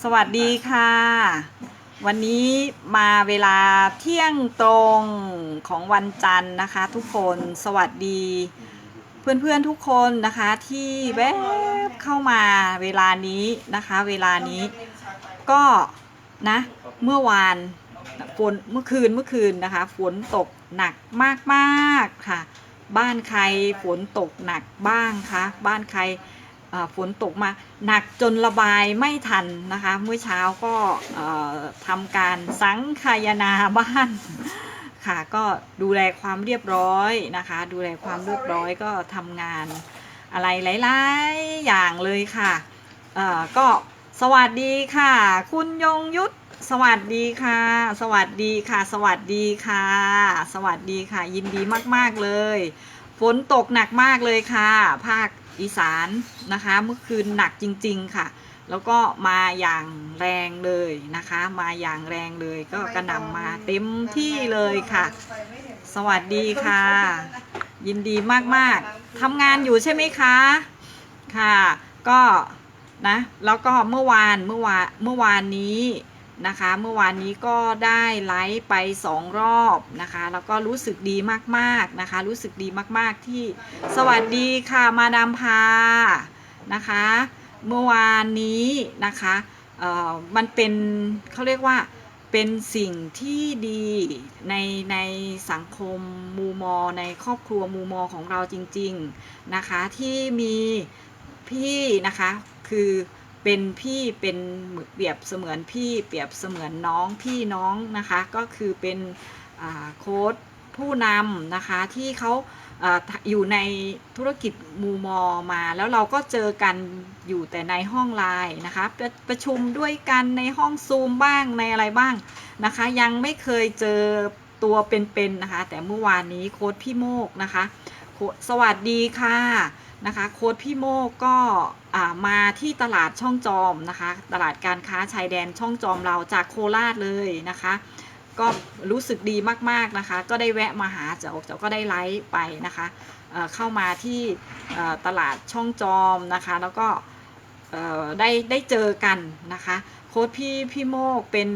สวัสดีค่ะ วันนี้มาเวลาเที่ยงตรงของวันจันทร์นะคะ ทุกคนสวัสดี เพื่อนๆทุกคนนะคะที่แวบเข้ามาเวลานี้นะคะ เวลานี้ก็นะเมื่อวานฝนเมื่อคืนเมื่อคืนนะคะฝนตกหนักมากๆค่ะ บ้านใครฝนตกหนักบ้างคะบ้านใคร ฝนตกมาหนักจนระบายไม่ทันนะคะเมื่อเช้าก็ทำการสังคายนาบ้านค่ะก็ดูแลความเรียบร้อยนะคะ ดูแลความเรียบร้อยก็ทำงานอะไรหลายๆอย่างเลยค่ะเอ่อก็สวัสดีค่ะ คุณยงยุทธสวัสดีค่ะ สวัสดีค่ะ สวัสดีค่ะ สวัสดีค่ะ ยินดีมาก ๆ เลย ฝนตกหนักมากเลยค่ะ ภาค อีสานนะคะ เมื่อคืนหนักจริง ๆค่ะ แล้วก็มาอย่างแรงเลยนะคะ มาอย่างแรงเลยก็กระหน่ำมาเต็มที่เลยค่ะ สวัสดีค่ะ ยินดีมากๆทำงานอยู่ใช่ไหมคะค่ะ ก็นะแล้วก็เมื่อวานเมื่อวานเมื่อวานนี้ นะคะ เมื่อวานนี้ก็ได้ไลฟ์ไปสองรอบนะคะ แล้วก็รู้สึกดีมากๆนะคะ รู้สึกดีมากๆที่สวัสดีค่ะมาดามพานะคะ เมื่อวานนี้นะคะเอ่อมันเป็นเขาเรียกว่าเป็นสิ่งที่ดีในในสังคมมูมอ ในครอบครัวมูมอของเราจริง ๆ นะคะ ที่มีพี่นะคะคือ เป็นพี่เป็นเปรียบเสมือนพี่เปรียบเสมือนน้องพี่น้องนะคะ ก็คือเป็นโค้ดผู้นำนะคะที่เขาอยู่ในธุรกิจมูมอมา แล้วเราก็เจอกันอยู่แต่ในห้องไลน์นะคะประประชุมด้วยกันในห้องซูมบ้างในอะไรบ้างนะคะ ยังไม่เคยเจอตัวเป็นๆนะคะ แต่เมื่อวานนี้โค้ดพี่โมกนะคะ สวัสดีค่ะ นะคะโค้ดพี่โมก็มาที่ตลาดช่องจอมนะคะ ตลาดการค้าชายแดนช่องจอมเราจากโคราชเลยนะคะ ก็รู้สึกดีมากๆนะคะ ก็ได้แวะมาหาเจ้าเจ้าก็ได้ไลฟ์ไปนะคะเเข้ามาที่ตลาดช่องจอมนะคะ แล้วก็ได้ได้เจอกันนะคะโค้ดพี่พี่โมกเป็น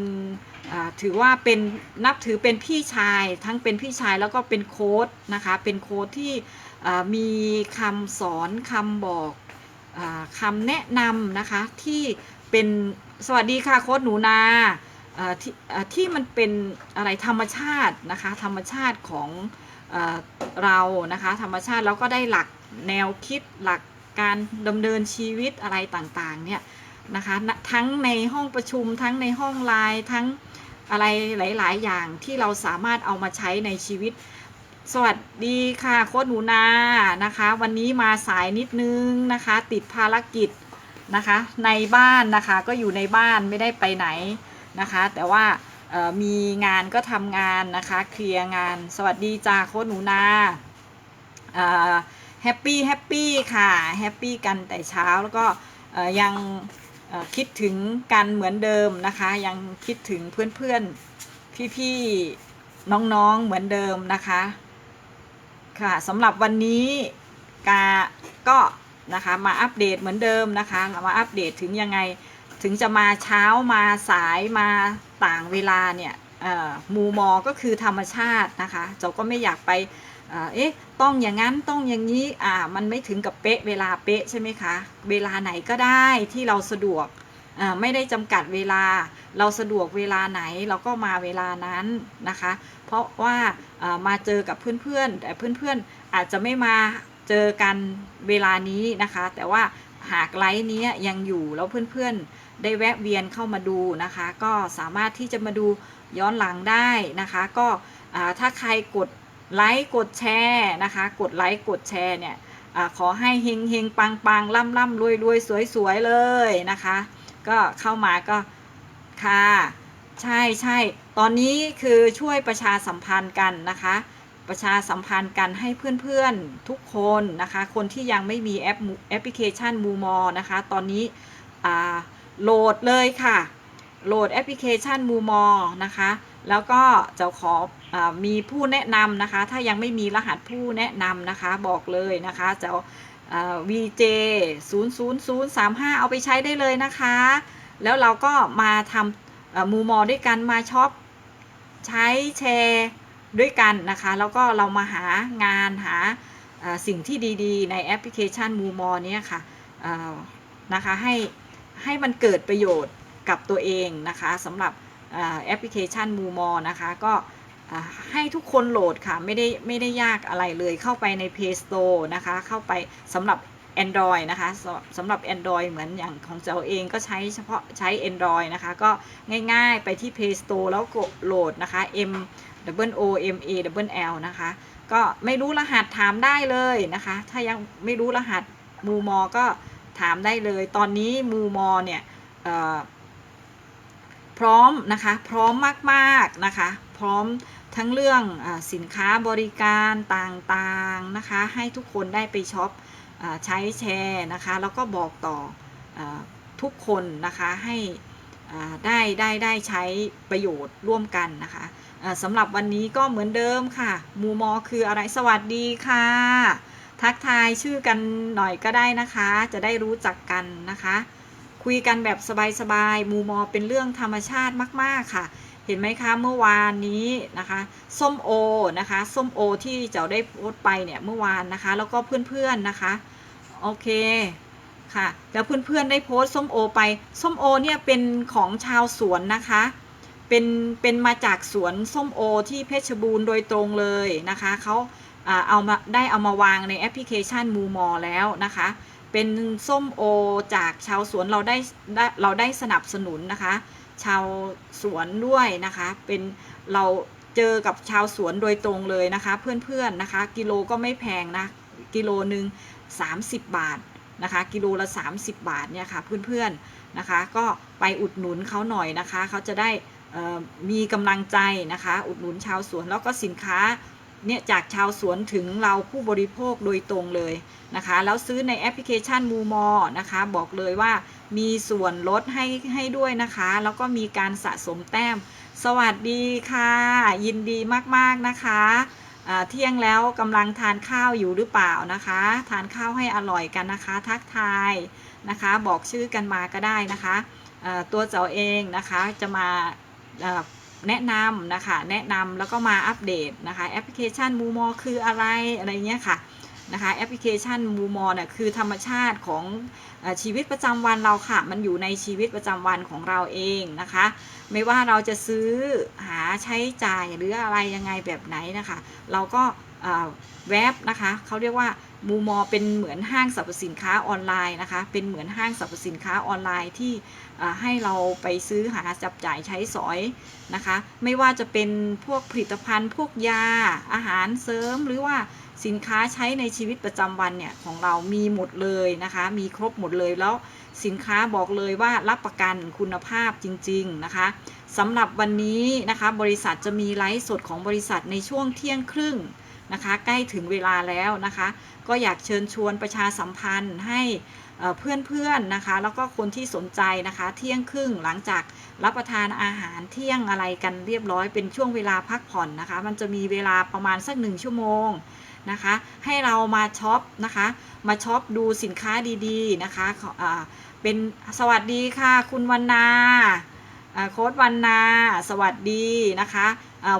ถือว่าเป็นนับถือเป็นพี่ชายทั้งเป็นพี่ชายแล้วก็เป็นโค้ดนะคะ เป็นโค้ดที่ มีคำสอนคำบอกอคำแนะนำนะคะที่เป็นสวัสดีค่ะโค้ดหนูนาที่ที่มันเป็นอะไรธรรมชาตินะคะธรรมชาติของเอเรานะคะธรรมชาติแล้วก็ได้หลักแนวคิดหลักการดำเนินชีวิตอะไรต่างๆเนี่ยนะคะทั้งในห้องประชุมทั้งในห้องไลน์ทั้งอะไรหลาย ๆ อย่างที่เราสามารถเอามาใช้ในชีวิต สวัสดีค่ะโค้ดหนูนานะคะ วันนี้มาสายนิดนึงนะคะ ติดภารกิจนะคะ ในบ้านนะคะก็อยู่ในบ้านไม่ได้ไปไหนนะคะ แต่ว่ามีงานก็ทำงานนะคะ เคลียร์งาน สวัสดีจ้าโค้ดหนูนาแฮปปี้แฮปปี้ค่ะแฮปปี้กันแต่เช้าแล้วก็ยังคิดถึงกันเหมือนเดิมนะคะ ยังคิดถึงเพื่อนๆพี่ๆน้องๆเหมือนเดิมนะคะ ค่ะสำหรับวันนี้กาก็นะคะมาอัปเดตเหมือนเดิมนะคะมาอัปเดตถึงยังไงถึงจะมาเช้ามาสายมาต่างเวลาเนี่ยมูมอก็คือธรรมชาตินะคะเจ้าก็ไม่อยากไปเอ๊ะต้องอย่างนั้นต้องอย่างนี้อ่ามันไม่ถึงกับเป๊ะเวลาเป๊ะใช่ไหมคะเวลาไหนก็ได้ที่เราสะดวกไม่ได้จำกัดเวลา เราสะดวกเวลาไหนเราก็มาเวลานั้นนะคะ เพราะว่ามาเจอกับเพื่อนๆ แต่เพื่อนๆ อาจจะไม่มาเจอกันเวลานี้นะคะ แต่ว่าหากไลฟ์นี้ยังอยู่แล้วเพื่อนๆ ได้แวะเวียนเข้ามาดูนะคะ ก็สามารถที่จะมาดูย้อนหลังได้นะคะ ก็ถ้าใครกดไลค์กดแชร์นะคะ กดไลค์กดแชร์เนี่ยอขอให้เฮงเฮงปังปังล่ำล่ำรวยรวยสวยสวยเลยนะคะ ก็เข้ามาก็ค่ะ ใช่ใช่ ตอนนี้คือช่วยประชาสัมพันธ์กันนะคะ ประชาสัมพันธ์กันให้เพื่อนๆทุกคนนะคะ คนที่ยังไม่มีแอปแอปพลิเคชันมูมอนะคะ ตอนนี้โหลดเลยค่ะ โหลดแอปพลิเคชันมูมอนะคะ แล้วก็จะขออมีผู้แนะนำนะคะ ถ้ายังไม่มีรหัสผู้แนะนำนะคะ บอกเลยนะคะจะอ่า VJ 0 0 0 3 5 เอาไปใช้ได้เลยนะคะ แล้วเราก็มาทำมูมอด้วยกันมาช็อป ใช้แชร์ด้วยกันนะคะ แล้วก็เรามาหางานหาสิ่งที่ดีๆ ในแอปพลิเคชันมูมอเนี่ยค่ะนะคะให้ให้มันเกิดประโยชน์กับตัวเองนะคะสำหรับแอปพลิเคชันมูมอนะคะ ก็ให้ทุกคนโหลดค่ะ ไม่ได้ไม่ได้ยากอะไรเลยเข้าไปใน Play Store นะคะ เข้าไปสำหรับ Android นะคะสำหรับ Android เหมือนอย่างของเจ้าเองก็ใช้เฉพาะใช้ Android นะคะ ก็ง่ายๆไปที่ Play Store แล้วกดโหลดนะคะ M W O M A W L นะคะ ก็ไม่รู้รหัสถามได้เลยนะคะ ถ้ายังไม่รู้รหัสมูมอก็ถามได้เลย ตอนนี้มูมอเนี่ยพร้อมนะคะ พร้อมมากๆนะคะ พร้อมทั้งเรื่องอสินค้าบริการต่างๆนะคะ ให้ทุกคนได้ไปช็อป ใช้แชร์นะคะ แล้วก็บอกต่ออทุกคนนะคะให้ได้ได้ได้ใช้ประโยชน์ร่วมกันนะคะสำหรับวันนี้ก็เหมือนเดิมค่ะ มูมอคืออะไรสวัสดีค่ะ ทักทายชื่อกันหน่อยก็ได้นะคะ จะได้รู้จักกันนะคะ คุยกันแบบสบายๆมูมอเป็นเรื่องธรรมชาติมาก ๆ ค่ะ เห็นไหมคะเมื่อวานนี้นะคะส้มโอนะคะส้มโอที่เจ้าได้โพสต์ไปเนี่ยเมื่อวานนะคะ แล้วก็เพื่อนๆนะคะโอเคค่ะแล้วเพื่อนๆได้โพสต์ส้มโอไปส้มโอเนี่ยเป็นของชาวสวนนะคะเป็นเป็นมาจากสวนส้มโอที่เพชรบูรณ์โดยตรงเลยนะคะเขาเอามาได้เอามาวางในแอปพลิเคชันมูมอแล้วนะคะ เป็นส้มโอจากชาวสวนเราได้ได้เราได้สนับสนุนนะคะ ชาวสวนด้วยนะคะ เป็นเราเจอกับชาวสวนโดยตรงเลยนะคะ เพื่อนๆนะคะ กิโลก็ไม่แพงนะกิโลหนึ่ง30 บาทนะคะกิโลละ 30 บาทเนี่ยค่ะเพื่อนๆนะคะ ก็ไปอุดหนุนเขาหน่อยนะคะเขาจะได้มีกำลังใจนะคะ อุดหนุนชาวสวนแล้วก็สินค้า เนี่ยจากชาวสวนถึงเราผู้บริโภคโดยตรงเลยนะคะ แล้วซื้อในแอปพลิเคชันมูมอนะคะ บอกเลยว่ามีส่วนลดให้ให้ด้วยนะคะ แล้วก็มีการสะสมแต้ม สวัสดีค่ะ ยินดีมากๆนะคะเที่ยงแล้วกำลังทานข้าวอยู่หรือเปล่านะคะ ทานข้าวให้อร่อยกันนะคะ ทักทายนะคะ บอกชื่อกันมาก็ได้นะคะตัวเจ้าเองนะคะจะมา แนะนำนะคะ แนะนำแล้วก็มาอัปเดตนะคะแอปพลิเคชันมูมอคืออะไรอะไรเงี้ยค่ะนะคะแอปพลิเคชันมูมอเนี่ยคือธรรมชาติของชีวิตประจำวันเราค่ะ มันอยู่ในชีวิตประจำวันของเราเองนะคะ ไม่ว่าเราจะซื้อหาใช้จ่ายหรืออะไรยังไงแบบไหนนะคะ เราก็เอ่อแวบนะคะเขาเรียกว่า มูมอเป็นเหมือนห้างสรรพสินค้าออนไลน์นะคะ เป็นเหมือนห้างสรรพสินค้าออนไลน์ที่ให้เราไปซื้อหาจับจ่ายใช้สอยนะคะ ไม่ว่าจะเป็นพวกผลิตภัณฑ์พวกยาอาหารเสริมหรือว่าสินค้าใช้ในชีวิตประจำวันเนี่ยของเรามีหมดเลยนะคะ มีครบหมดเลยแล้วสินค้าบอกเลยว่ารับประกันคุณภาพจริง ๆนะคะสำหรับวันนี้นะคะ บริษัทจะมีไลฟ์สดของบริษัทในช่วงเที่ยงครึ่ง นะคะ ใกล้ถึงเวลาแล้วนะคะ ก็อยากเชิญชวนประชาสัมพันธ์ให้เพื่อนๆนะคะ แล้วก็คนที่สนใจนะคะ เที่ยงครึ่งหลังจากรับประทานอาหารเที่ยงอะไรกันเรียบร้อยเป็นช่วงเวลาพักผ่อนนะคะ มันจะมีเวลาประมาณสักหนึ่งชั่วโมงนะคะ ให้เรามาช็อปนะคะ มาช็อปดูสินค้าดีๆนะคะขออ่าเป็นสวัสดีค่ะ คุณวันนาโค้ดวันนา สวัสดีนะคะ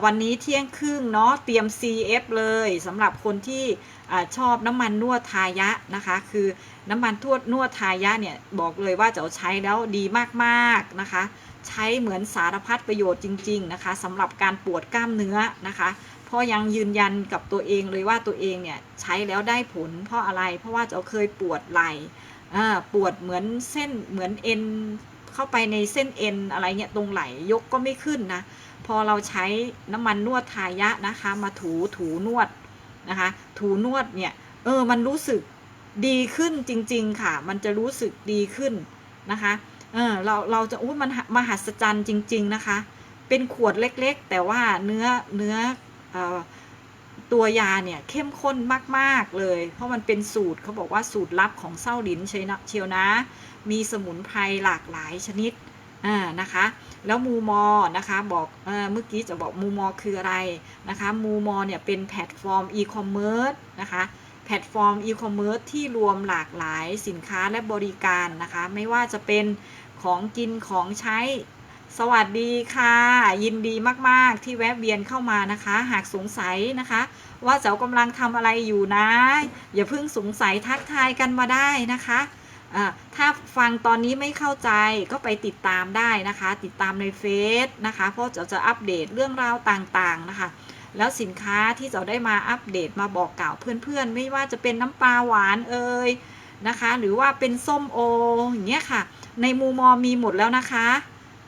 วันนี้เที่ยงครึ่งเนาะเตรียม CF เลยสำหรับคนที่อชอบน้ำมันนวดทายะนะคะ คือน้ำมันทวดนวดทายะเนี่ยบอกเลยว่าจะใช้แล้วดีมากๆนะคะ ใช้เหมือนสารพัดประโยชน์จริง ๆนะคะสำหรับการปวดกล้ามเนื้อนะคะเพราะยังยืนยันกับตัวเองเลยว่าตัวเองเนี่ยใช้แล้วได้ผลเพราะอะไร เพราะว่าจะเคยปวดไหล่ปวดเหมือนเส้นเหมือนเอ็นเข้าไปในเส้นเอ็นอะไรเงี้ยตรงไหลยกก็ไม่ขึ้นนะ พอเราใช้น้ำมันนวดทายะนะคะ มาถูถูนวดนะคะ ถูนวดเนี่ย เออ มันรู้สึกดีขึ้นจริง ๆ ค่ะ มันจะรู้สึกดีขึ้นนะคะ เออ เรา เราจะ อุ้ยมันมหัศจรรย์จริง ๆ นะคะ เป็นขวดเล็กๆ แต่ว่าเนื้อ เนื้ออตัวยาเนี่ยเข้มข้นมากๆเลย เพราะมันเป็นสูตรเขาบอกว่าสูตรลับของเส้าหลินเชียนะเชียวนะ มีสมุนไพรหลากหลายชนิด อ่านะคะแล้วมูมอนะคะบอกเมื่อกี้จะบอกมูมอคืออะไรนะคะมูมอเนี่ยเป็นแพลตฟอร์มอีคอมเมิร์ซนะคะแพลตฟอร์มอีคอมเมิร์ซที่รวมหลากหลายสินค้าและบริการนะคะไม่ว่าจะเป็นของกินของใช้สวัสดีค่ะ ยินดีมาก ๆ ที่แวะเวียนเข้ามานะคะ หากสงสัยนะคะ ว่าเจ้ากำลังทำอะไรอยู่นะ อย่าเพิ่งสงสัยทักทายกันมาได้นะคะ ถ้าฟังตอนนี้ไม่เข้าใจก็ไปติดตามได้นะคะ ติดตามในเฟซนะคะ เพราะจะจะอัปเดตเรื่องราวต่างๆนะคะ แล้วสินค้าที่จะได้มาอัปเดตมาบอกกล่าวเพื่อนๆ ไม่ว่าจะเป็นน้ำปลาหวานเอ่ยนะคะ หรือว่าเป็นส้มโออย่างเงี้ยค่ะ ในมูมอมีหมดแล้วนะคะ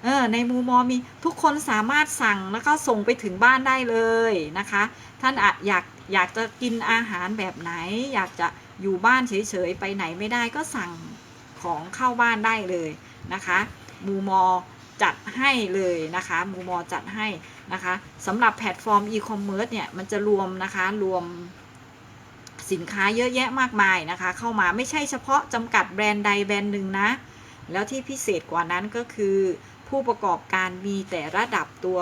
เออในมูมอมีทุกคนสามารถสั่งแล้วก็ส่งไปถึงบ้านได้เลยนะคะ ท่านอะอยากอยากจะกินอาหารแบบไหน อยากจะอยู่บ้านเฉยๆ ไปไหนไม่ได้ก็สั่ง ของเข้าบ้านได้เลยนะคะมูมอจัดให้เลยนะคะมูมอจัดให้นะคะสำหรับแพลตฟอร์มอีคอมเมิร์ซเนี่ยมันจะรวมนะคะรวมสินค้าเยอะแยะมากมายนะคะ เข้ามาไม่ใช่เฉพาะจำกัดแบรนด์ใดแบรนด์หนึ่งนะ แล้วที่พิเศษกว่านั้นก็คือ ผู้ประกอบการมีแต่ระดับตัว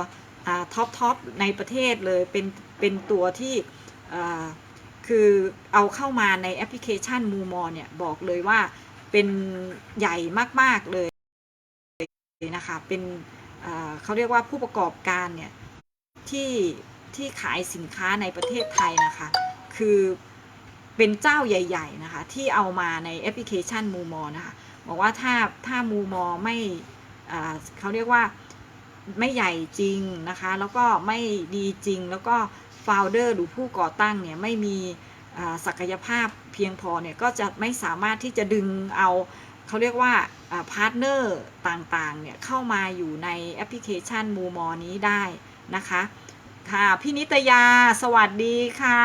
ท็อปทอปในประเทศเลยเป็นเป็นตัวที่คือเอาเข้ามาในแอปพลิเคชันมูมอเนี่ยบอกเลยว่า เป็นใหญ่มาก ๆ เลยนะคะ เป็นเขาเรียกว่าผู้ประกอบการเนี่ยที่ที่ขายสินค้าในประเทศไทยนะคะ คือเป็นเจ้าใหญ่ ๆ นะคะ ที่เอามาในแอปพลิเคชันมูมอนะคะ บอกว่าถ้าถ้ามูมอไม่เขาเรียกว่าไม่ใหญ่จริงนะคะ แล้วก็ไม่ดีจริงแล้วก็ฟาวเดอร์หรือผู้ก่อตั้งเนี่ยไม่มีศักยภาพ เพียงพอเนี่ยก็จะไม่สามารถที่จะดึงเอาเขาเรียกว่าพาร์ทเนอร์ต่างๆเนี่ยเข้ามาอยู่ในแอปพลิเคชันมูมอนี้ได้นะคะค่ะพี่นิตยาสวัสดีค่ะ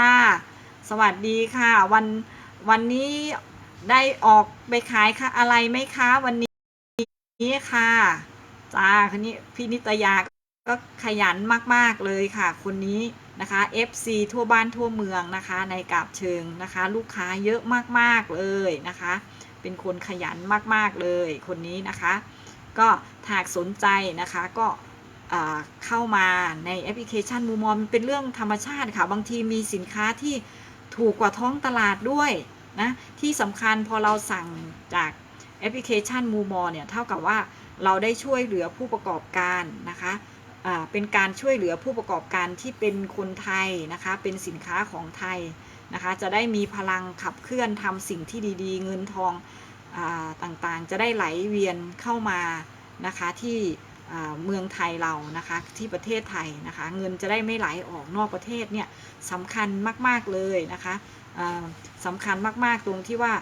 สวัสดีค่ะ วันวันนี้ได้ออกไปขายค่ะอะไรไหมคะวันนี้ค่ะจ้าคนนี้พี่นิตยาก็ขยันมากๆเลยค่ะ คนนี้ นะคะ FC ทั่วบ้านทั่วเมืองนะคะในกาบเชิงนะคะ ลูกค้าเยอะมากๆเลยนะคะ เป็นคนขยันมากๆเลยคนนี้นะคะ ก็หากสนใจนะคะก็เข้ามาในแอปพลิเคชันมูมอมเป็นเรื่องธรรมชาติค่ะ บางทีมีสินค้าที่ถูกกว่าท้องตลาดด้วยนะที่สำคัญพอเราสั่งจากแอปพลิเคชันมูมอเนี่ยเท่ากับว่าเราได้ช่วยเหลือผู้ประกอบการนะคะ เป็นการช่วยเหลือผู้ประกอบการที่เป็นคนไทยนะคะ เป็นสินค้าของไทยนะคะ จะได้มีพลังขับเคลื่อนทำสิ่งที่ดีๆ เงินทองอต่างๆ จะได้ไหลเวียนเข้ามานะคะที่เมืองไทยเรานะคะที่ประเทศไทยนะคะ เงินจะได้ไม่ไหลออกนอกประเทศเนี่ยสำคัญมากๆเลยนะคะสำคัญมากๆตรงที่ว่า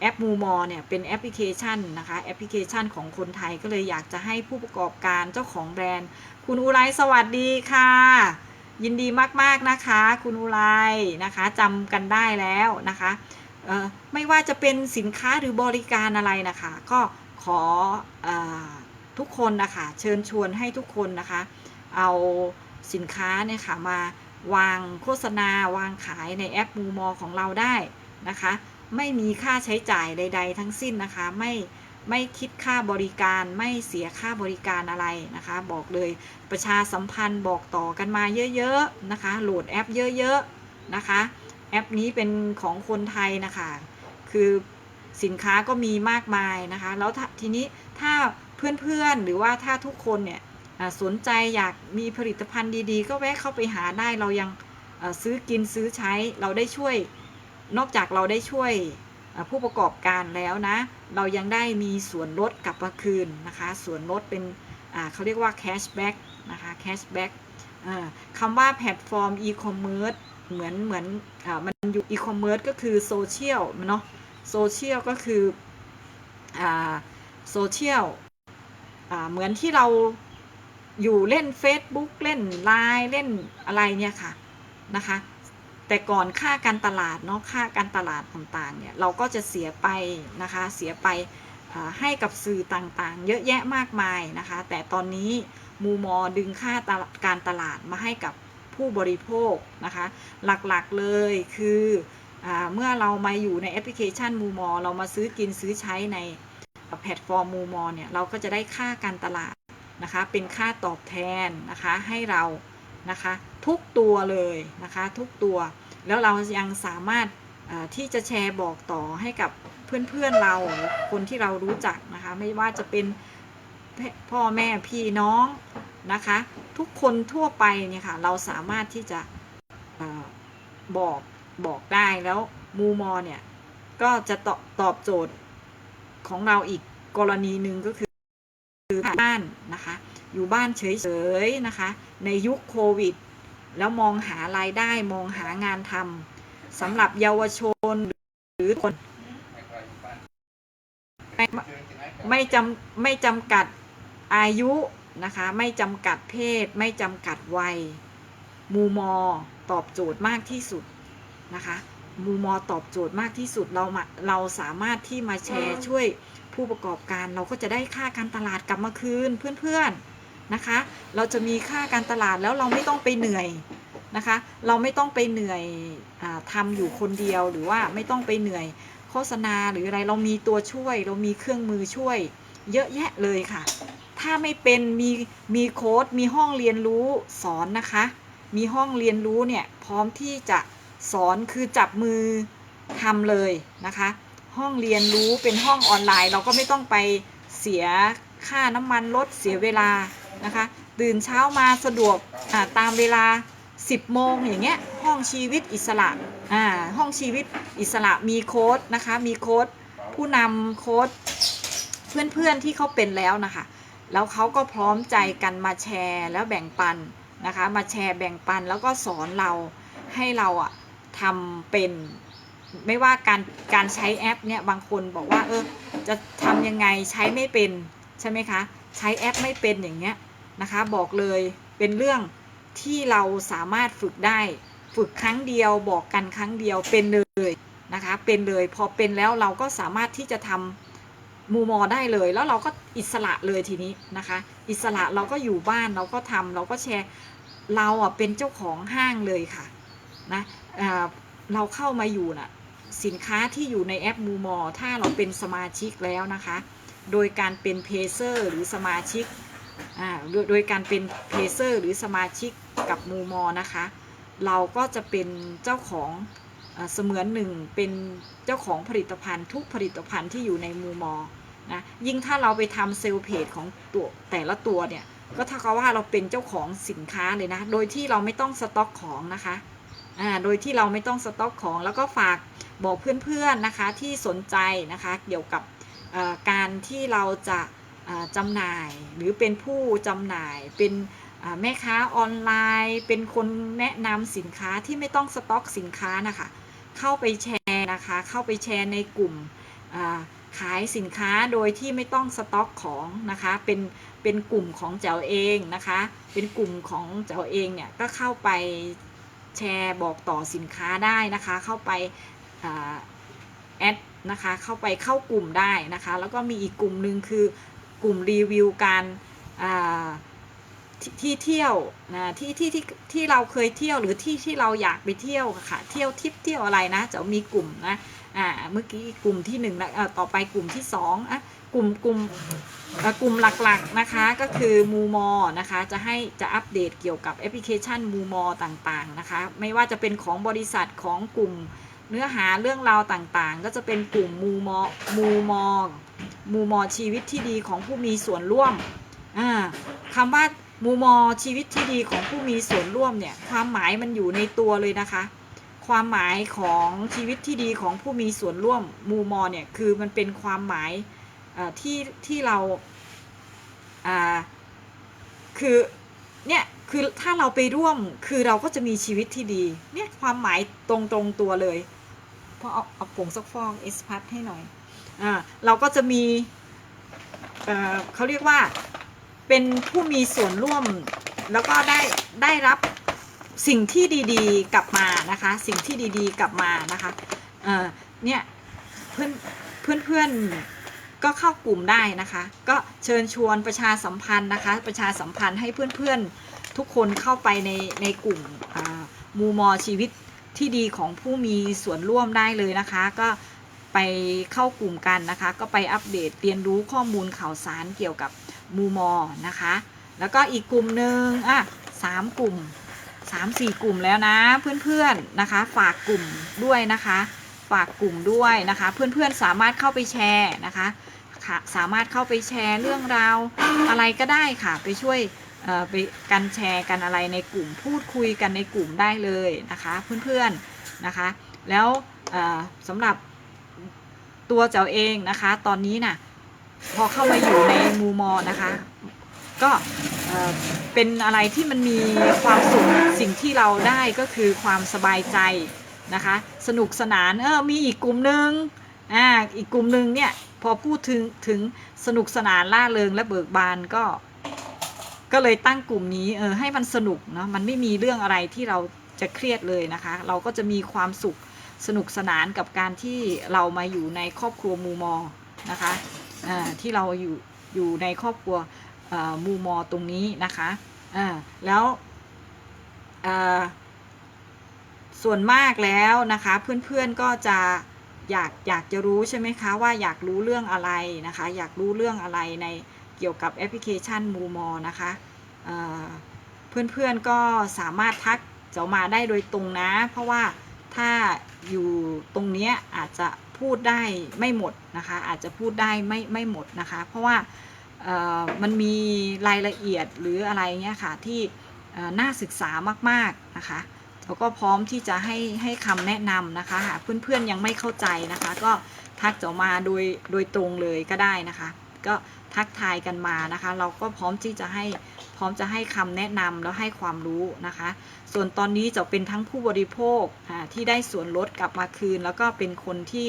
แอปมูมอเนี่ยเป็นแอปพลิเคชันนะคะแอปพลิเคชันของคนไทยก็เลยอยากจะให้ผู้ประกอบการเจ้าของแบรนด์ คุณอุไรสวัสดีค่ะ ยินดีมากๆนะคะ คุณอุไรนะคะจำกันได้แล้วนะคะไม่ว่าจะเป็นสินค้าหรือบริการอะไรนะคะ ก็ขอออทุกคนนะคะเชิญชวนให้ทุกคนนะคะ เอาสินค้าเนี่ยค่ะมาวางโฆษณาวางขายในแอปมูมอของเราได้นะคะ ไม่มีค่าใช้จ่ายใด ๆ ทั้งสิ้นนะคะ ไม่ไม่คิดค่าบริการไม่เสียค่าบริการอะไรนะคะ บอกเลยประชาสัมพันธ์บอกต่อกันมาเยอะๆนะคะ โหลดแอปเยอะๆนะคะ แอปนี้เป็นของคนไทยนะคะ คือสินค้าก็มีมากมายนะคะ แล้วทีนี้ถ้าเพื่อนๆหรือว่าถ้าทุกคนเนี่ยสนใจอยากมีผลิตภัณฑ์ดีๆ ก็แวะเข้าไปหาได้เรายังซื้อกินซื้อใช้เราได้ช่วย นอกจากเราได้ช่วยผู้ประกอบการแล้วนะ เรายังได้มีส่วนลดกลับมาคืนนะคะ ส่วนลดเป็นเขาเรียกว่า cashback นะคะ cashback คำว่าแพลตฟอร์ม e-commerce เหมือนเหมือนอมันอยู่ e-commerce ก็คือโซเชียลเนาะโซเชียลก็คือโซเชียลเหมือนที่เราอยู่เล่น Facebook เล่น Line เล่นอะไรเนี่ยค่ะนะคะ แต่ก่อนค่าการตลาดเนาะค่าการตลาดต่างๆเนี่ยเราก็จะเสียไปนะคะเสียไปให้กับสื่อต่างๆ เยอะแยะมากมายนะคะ แต่ตอนนี้มูมอดึงค่าการตลาดมาให้กับผู้บริโภคนะคะ หลักๆเลยคืออเมื่อเรามาอยู่ในแอปพลิเคชันมูมอเรามาซื้อกินซื้อใช้ในแพลตฟอร์มมูมอเนี่ยเราก็จะได้ค่าการตลาดนะคะ เป็นค่าตอบแทนนะคะให้เรา นะคะ ทุกตัวเลยนะคะ ทุกตัว แล้วเรายังสามารถที่จะแชร์บอกต่อให้กับเพื่อนๆเราหรือคนที่เรารู้จักนะคะ ไม่ว่าจะเป็นพ่อแม่พี่น้องนะคะ ทุกคนทั่วไปเนี่ยค่ะ เราสามารถที่จะออบอกบอกได้แล้วมูมอเนี่ย ก็จะตอบตอบโจทย์ของเราอีกกรณีหนึ่งก็คือคือบ้านนะคะ อยู่บ้านเฉยๆนะคะ ในยุคโควิด แล้วมองหารายได้มองหางานทำสำหรับเยาวชนหรือคนไม่ไม่จำไม่จำกัดอายุนะคะ ไม่จำกัดเพศ ไม่จำกัดวัย มูมอตอบโจทย์มากที่สุดนะคะมูมอตอบโจทย์มากที่สุดเรามาเราสามารถที่มาแชร์ช่วยผู้ประกอบการเราก็จะได้ค่าการตลาดกลับมาคืนเพื่อนๆ นะคะ เราจะมีค่าการตลาดแล้วเราไม่ต้องไปเหนื่อยนะคะ เราไม่ต้องไปเหนื่อยอาทำอยู่คนเดียวหรือว่าไม่ต้องไปเหนื่อยโฆษณาหรืออะไรเรามีตัวช่วย เรามีเครื่องมือช่วย เยอะแยะเลยค่ะ ถ้าไม่เป็นมีมีโค้ดมีห้องเรียนรู้สอนนะคะ มีห้องเรียนรู้เนี่ยพร้อมที่จะสอนคือจับมือทำเลยนะคะ ห้องเรียนรู้เป็นห้องออนไลน์ เราก็ไม่ต้องไปเสียค่าน้ำมันรถเสียเวลา นะคะ ตื่นเช้ามาสะดวกตามเวลา 10 โมงอย่างเงี้ยห้องชีวิตอิสระอ่าห้องชีวิตอิสระมีโค้ดนะคะ มีโค้ดผู้นำโค้ดเพื่อนๆที่เขาเป็นแล้วนะคะ แล้วเขาก็พร้อมใจกันมาแชร์แล้วแบ่งปันนะคะ มาแชร์แบ่งปันแล้วก็สอนเราให้เราอะทำเป็นไม่ว่าการการใช้แอปเนี่ยบางคนบอกว่าเออจะทำยังไงใช้ไม่เป็นใช่ไหมคะ ใช้แอปไม่เป็นอย่างเงี้ย นะคะ บอกเลยเป็นเรื่องที่เราสามารถฝึกได้ ฝึกครั้งเดียวบอกกันครั้งเดียวเป็นเลยนะคะ เป็นเลยพอเป็นแล้วเราก็สามารถที่จะทำมูมอได้เลย แล้วเราก็อิสระเลยทีนี้นะคะ อิสระเราก็อยู่บ้านเราก็ทำเราก็แชร์เราอะเป็นเจ้าของห้างเลยค่ะนะอ่าเราเข้ามาอยู่น่ะสินค้าที่อยู่ในแอปมูมอถ้าเราเป็นสมาชิกแล้วนะคะ โดยการเป็นเพเซอร์หรือสมาชิก โดยโดยการเป็นเพเซอร์หรือสมาชิกกับมูมอนะคะ เราก็จะเป็นเจ้าของอเสมือนหนึ่งเป็นเจ้าของผลิตภัณฑ์ ทุกผลิตภัณฑ์ที่อยู่ในมูมอนะยิ่งถ้าเราไปทำเซลล์เพจของตัวแต่ละตัวเนี่ยก็เท่ากับว่าเราเป็นเจ้าของสินค้าเลยนะ โดยที่เราไม่ต้องสต็อกของนะคะ อ่า โดยที่เราไม่ต้องสต็อกของ แล้วก็ฝากบอกเพื่อนๆนะคะที่สนใจนะคะ เกี่ยวกับการที่เราจะ จำหน่ายหรือเป็นผู้จำหน่ายเป็นแม่ค้าออนไลน์ เป็นคนแนะนำสินค้าที่ไม่ต้องสต็อกสินค้านะคะเข้าไปแชร์นะคะเข้าไปแชร์ในกลุ่มขายสินค้าโดยที่ไม่ต้องสต็อกของนะคะเป็นเป็นกลุ่มของเจ้าเองนะคะเป็นกลุ่มของเจ้าเองเนี่ยก็เข้าไปแชร์บอกต่อสินค้าได้นะคะเข้าไปแอดนะคะเข้าไปเข้ากลุ่มได้นะคะแล้วก็มีอีกกลุ่มหนึ่งคือ กลุ่มรีวิวการที่เที่ยวนะที่ที่ที่ที่เราเคยเที่ยวหรือที่ที่เราอยากไปเที่ยวค่ะ เที่ยวทริปเที่ยวอะไรนะจะมีกลุ่มนะอ่าเมื่อกี้กลุ่มที่หนึ่งแล้วต่อไปกลุ่มที่สองอะกลุ่มกลุ่มกลุ่มหลักๆนะคะก็คือมูมอนะคะจะให้จะอัปเดตเกี่ยวกับแอปพลิเคชันมูมอต่างๆนะคะ ไม่ว่าจะเป็นของบริษัทของกลุ่ม เนื้อหาเรื่องราวต่างๆ ก็จะเป็นกลุ่มมูมอมูมอมูมอชีวิตที่ดีของผู้มีส่วนร่วมอ่าคำว่ามูมอชีวิตที่ดีของผู้มีส่วนร่วมเนี่ยความหมายมันอยู่ในตัวเลยนะคะ ความหมายของชีวิตที่ดีของผู้มีส่วนร่วมมูมอเนี่ยคือมันเป็นความหมายที่ที่เราคือเนี่ยคือถ้าเราไปร่วมคือเราก็จะมีชีวิตที่ดีเนี่ยความหมายตรงตรงตัวเลย พอเอาเอาผงซักฟอกเอสพัทให้หน่อยอ่าเราก็จะมีเอ่อเขาเรียกว่าเป็นผู้มีส่วนร่วม แล้วก็ได้ได้รับสิ่งที่ดีๆกลับมานะคะ สิ่งที่ดีๆกลับมานะคะเอ่อเนี่ยเพื่อนเพื่อนเพื่อนก็เข้ากลุ่มได้นะคะ ก็เชิญชวนประชาสัมพันธ์นะคะ ประชาสัมพันธ์ให้เพื่อนๆทุกคนเข้าไปในในกลุ่มมูมอชีวิต ที่ดีของผู้มีส่วนร่วมได้เลยนะคะ ก็ไปเข้ากลุ่มกันนะคะ ก็ไปอัปเดตเรียนรู้ข้อมูลข่าวสารเกี่ยวกับมูมอนะคะ แล้วก็อีกกลุ่มหนึ่งอะสามกลุ่มสามสี่กลุ่มแล้วนะเพื่อนๆนะคะ ฝากกลุ่มด้วยนะคะ ฝากกลุ่มด้วยนะคะ เพื่อนๆสามารถเข้าไปแชร์นะคะสามารถเข้าไปแชร์เรื่องราวอะไรก็ได้ค่ะ ไปช่วย ไปกันแชร์กันอะไรในกลุ่มพูดคุยกันในกลุ่มได้เลยนะคะเพื่อนๆนะคะ แล้วสำหรับตัวเจ้าเองนะคะ ตอนนี้น่ะพอเข้ามาอยู่ในมูมอนะคะ ก็เป็นอะไรที่มันมีความสุขสิ่งที่เราได้ก็คือความสบายใจนะคะ สนุกสนานเออมีอีกกลุ่มหนึ่งอ่าอีกกลุ่มหนึ่งเนี่ยพอพูดถึงถึงสนุกสนานล่าเริงและเบิกบานก็ ก็เลยตั้งกลุ่มนี้เออให้มันสนุกเนาะมันไม่มีเรื่องอะไรที่เราจะเครียดเลยนะคะ เราก็จะมีความสุขสนุกสนานกับการที่เรามาอยู่ในครอบครัวมูมอนะคะอ่าที่เราอยู่อยู่ในครอบครัวอ่อมูมอตรงนี้นะคะอ่าแล้วอ่อส่วนมากแล้วนะคะ เพื่อนๆก็จะอยากอยากจะรู้ใช่ไหมคะว่าอยากรู้เรื่องอะไรนะคะ อยากรู้เรื่องอะไรใน เกี่ยวกับแอปพลิเคชันมูมอนะคะเอ่อเพื่อนๆก็สามารถทักเจ้ามาได้โดยตรงนะ เพราะว่าถ้าอยู่ตรงเนี้ยอาจจะพูดได้ไม่หมดนะคะ อาจจะพูดได้ไม่ไม่หมดนะคะ เพราะว่ามันมีรายละเอียดหรืออะไรเงี้ยค่ะที่น่าศึกษามากๆนะคะเราก็พร้อมที่จะให้ให้คำแนะนำนะคะหากเพื่อนๆยังไม่เข้าใจนะคะ ก็ทักเจ้ามาโดยโดยตรงเลยก็ได้นะคะ ก็ ทักทายกันมานะคะ เราก็พร้อมที่จะให้พร้อมจะให้คำแนะนำแล้วให้ความรู้นะคะ ส่วนตอนนี้จะเป็นทั้งผู้บริโภคที่ได้ส่วนลดกลับมาคืน แล้วก็เป็นคนที่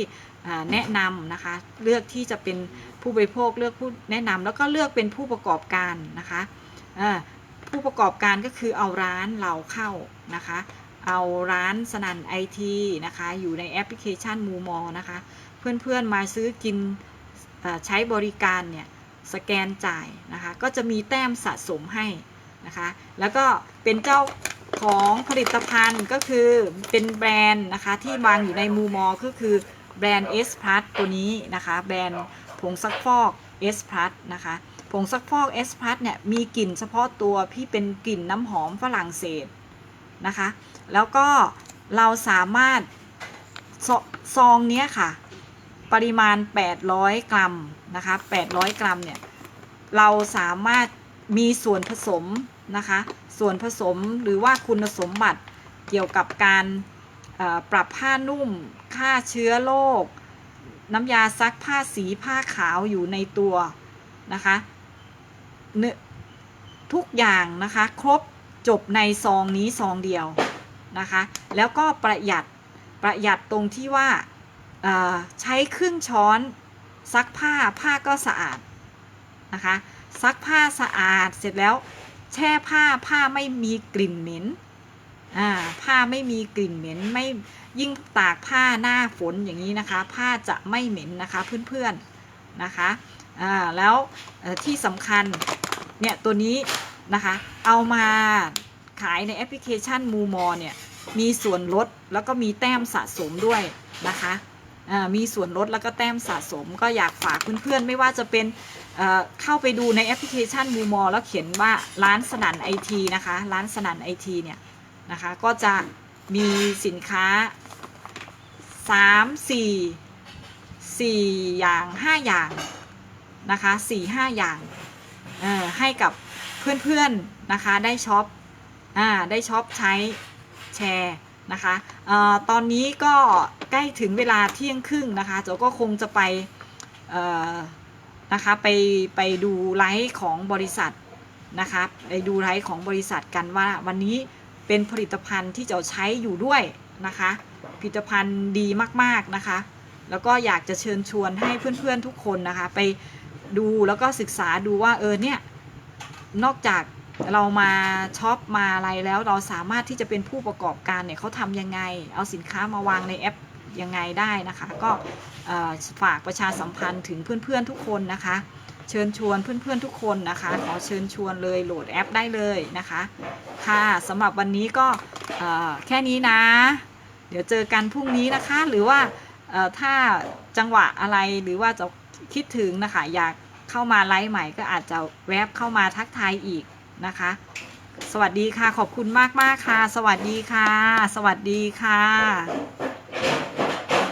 แนะนำนะคะ เลือกที่จะเป็นผู้บริโภคเลือกผู้แนะนำแล้วก็เลือกเป็นผู้ประกอบการนะคะผู้ประกอบการก็คือเอาร้านเราเข้านะคะ เอาร้านสนันไอทีนะคะ อยู่ในแอปพลิเคชันมูมอนะคะ เพื่อนๆมาซื้อกินใช้บริการเนี่ย สแกนจ่ายนะคะก็จะมีแต้มสะสมให้นะคะแล้วก็เป็นเจ้าของผลิตภัณฑ์ก็คือเป็นแบรนด์นะคะที่วางอยู่ในมูมอก็คือแบรนด์ S Plus ตัวนี้นะคะแบรนด์ผงซักฟอก S Plus นะคะผงซักฟอก S Plus เนี่ยมีกลิ่นเฉพาะตัวพี่เป็นกลิ่นน้ำหอมฝรั่งเศสนะคะแล้วก็เราสามารถซซองเนี้ยค่ะ ปริมาณ 800 กรัม นะคะ 800 กรัมเนี่ย เราสามารถมีส่วนผสมนะคะ ส่วนผสมหรือว่าคุณสมบัติเกี่ยวกับการปรับผ้านุ่ม ฆ่าเชื้อโรค น้ำยาซักผ้าสีผ้าขาวอยู่ในตัวนะคะเนื้อทุกอย่างนะคะ ครบจบในซองนี้ซองเดียวนะคะ แล้วก็ประหยัดประหยัดตรงที่ว่าใช้ครึ่งช้อน ซักผ้าผ้าก็สะอาดนะคะ ซักผ้าสะอาดเสร็จแล้ว แช่ผ้าผ้าไม่มีกลิ่นเหม็นอ่าผ้าไม่มีกลิ่นเหม็นไม่ยิ่งตากผ้าหน้าฝนอย่างนี้นะคะ ผ้าจะไม่เหม็นนะคะเพื่อนๆนะคะอ่าแล้วที่สำคัญเนี่ยตัวนี้นะคะ เอามาขายในแอปพลิเคชันมูมอเนี่ยมีส่วนลดแล้วก็มีแต้มสะสมด้วยนะคะ มีส่วนลดแล้วก็แต้มสะสม ก็อยากฝากเพื่อนๆ ไม่ว่าจะเป็นเเข้าไปดูในแอปพลิเคชันมูมอแล้วเขียนว่าร้านสนันไอทีนะคะ ร้านสนันไอทีเนี่ยนะคะก็จะมีสินค้า 3 4 4 อย่าง 5 อย่างนะคะ4 5อย่างให้กับเพื่อนๆนะคะได้ช็อปอได้ช็อปใช้แชร์ นะคะออตอนนี้ก็ใกล้ถึงเวลาเที่ยงครึ่งนะคะโจก็คงจะไปนะคะไปไปดูไลฟ์ของบริษัทนะคะไปดูไลฟ์ของบริษัทกันว่าวันนี้เป็นผลิตภัณฑ์ที่จะใช้อยู่ด้วยนะคะผลิตภัณฑ์ดีมากๆนะคะ แล้วก็อยากจะเชิญชวนให้เพื่อนๆทุกคนนะคะ ไปดูแล้วก็ศึกษาดูว่าเออเนี่ยนอกจาก เรามาช็อปมาอะไรแล้วเราสามารถที่จะเป็นผู้ประกอบการเนี่ยเขาทำยังไง เอาสินค้ามาวางในแอปยังไงได้นะคะ ก็ฝากประชาสัมพันธ์ถึงเพื่อนๆทุกคนนะคะ เชิญชวนเพื่อนๆทุกคนนะคะ ขอเชิญชวนเลยโหลดแอปได้เลยนะคะค่ะสำหรับวันนี้ก็แค่นี้นะ เดี๋ยวเจอกันพรุ่งนี้นะคะ หรือว่าถ้าจังหวะอะไรหรือว่าจะคิดถึงนะคะอยากเข้ามาไลฟ์ใหม่ก็อาจจะแวบเข้ามาทักทายอีก นะคะ สวัสดีค่ะ ขอบคุณมากมากค่ะ สวัสดีค่ะ สวัสดีค่ะ